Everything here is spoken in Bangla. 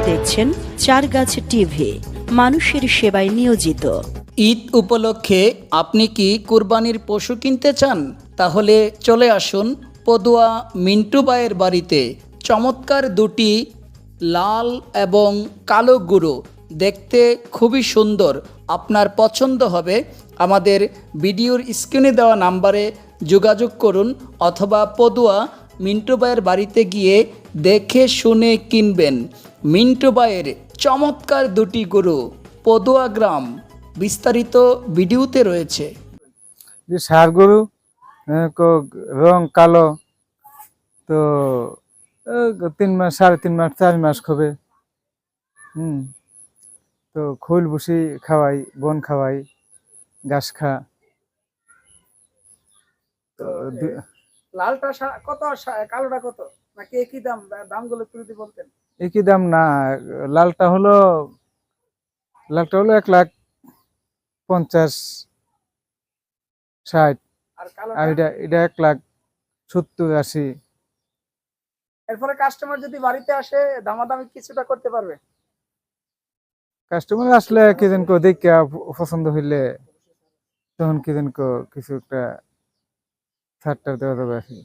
দেখছেন চার গাছ টিভি, মানুষের সেবায় নিয়োজিত। ঈদ উপলক্ষে আপনি কি কুরবানির পশু কিনতে চান? তাহলে চলে আসুন পদুয়া মিন্টু বায়ের বাড়িতে। চমৎকার দুটি লাল এবং কালো গুঁড়ো। দেখতে খুবই সুন্দর। আপনার পছন্দ হবে। আমাদের ভিডিওর স্ক্রিনে দেওয়া নাম্বারে যোগাযোগ করুন অথবা পদুয়া মিন্টু বাড়িতে গিয়ে দেখে শুনে কিনবেন। মিন্টু বায়ের চমৎকার দুটি গরু পদুয়া গ্রাম। বিস্তারিত ভিডিওতে রয়েছে। যে সার গরু রং কালো তো তিন মাস সাড়ে তিন মাস চার মাস হবে হুম তো খোল ভুসি খাওয়াই বন খাওয়াই ঘাস খা। তো লালটা সা- কত আর কালোটা কত? নাকি একই দাম? দামগুলো একটু যদি বলতেন। একই দাম না লালটা হলো লালটা হলো এক লাখ পঞ্চাশ ষাট। আর এটা এটা এক লাখ সত্তর আশি। এরপরে কাস্টমার যদি বাড়িতে আসে দামাদামি কিছুটা করতে পারবে? কাস্টমার আসলে কিজন কো দেখে পছন্দ হইলে তখন কিজন কো কিছু একটা ছাড় টাড় দেওয়া যাবে আর কি।